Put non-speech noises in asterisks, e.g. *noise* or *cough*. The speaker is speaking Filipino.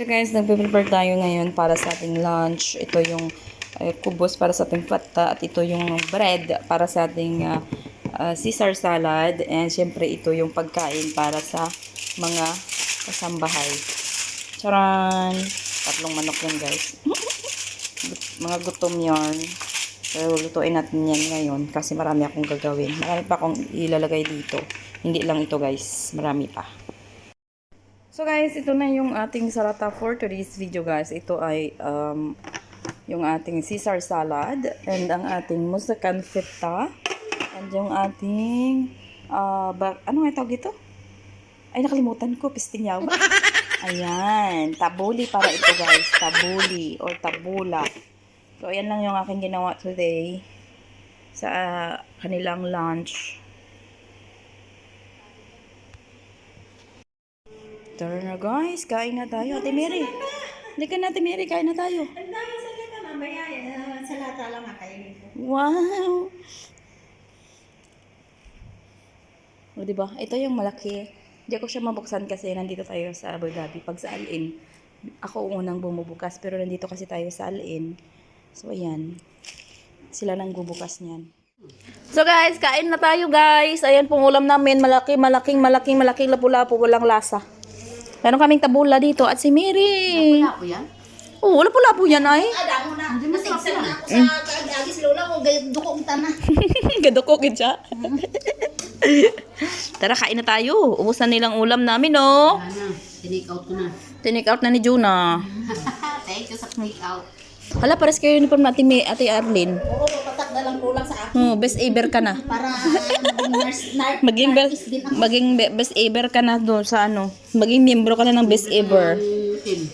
So guys, nagpe-prepare tayo ngayon para sa ating lunch. Ito yung uh, kubos para sa ating fata at ito yung bread para sa ating uh, uh, Caesar salad. And syempre ito yung pagkain para sa mga kasambahay. Charan! Tatlong manok yan guys. *laughs* Mga gutom yarn. Pero lutuin natin yan ngayon kasi marami akong gagawin. Marami pa akong ilalagay dito. Hindi lang ito guys. Marami pa. So guys, ito na yung ating salata for today's video guys. Ito ay um, yung ating Caesar salad and ang ating musakan feta and yung ating uh, ano nga tawag ito? Ay nakalimutan ko, pistinyaw. *laughs* Ayan, tabuli para ito guys, tabuli or tabula. So ayan lang yung aking ginawa today sa uh, kanilang lunch. Tara na guys, kain na tayo. Ate Mary. Hindi ka na Ate Mary, kain na tayo. Ang dami salata mamaya. Uh, salata lang kakainin ko. Wow! O, diba? Ito yung malaki. Hindi ko siya mabuksan kasi nandito tayo sa Abu Dhabi. Pag sa Al-In, ako unang bumubukas. Pero nandito kasi tayo sa Al-In. So, ayan. Sila nang bubukas niyan. So guys, kain na tayo guys. Ayan pong ulam namin. Malaki, malaking, malaking, malaking lapu-lapu. Walang lasa. Meron kaming tabula dito. At si Mary. Wala ko yan. Oh, lapu-lapu yan ay. Ada mo na. Nasigsan na ako sa kaagagis lola ko. Gayad duko ang tana. *laughs* Gadoko gid siya. *laughs* Tara, kain na tayo. Ubus na nilang ulam namin, no? Ano, tinake out ko na. Tinik out na ni Juna. *laughs* Thank you sa take out. Hala, pares kayo uniform natin, may ate Arlene. Oo, patak na lang kulang sa akin. Oh, best ever ka na. Para maging nurse, *laughs* nurse, Maging ako. maging be- best ever ka na doon sa ano. Maging miyembro ka na ng best ever. Team.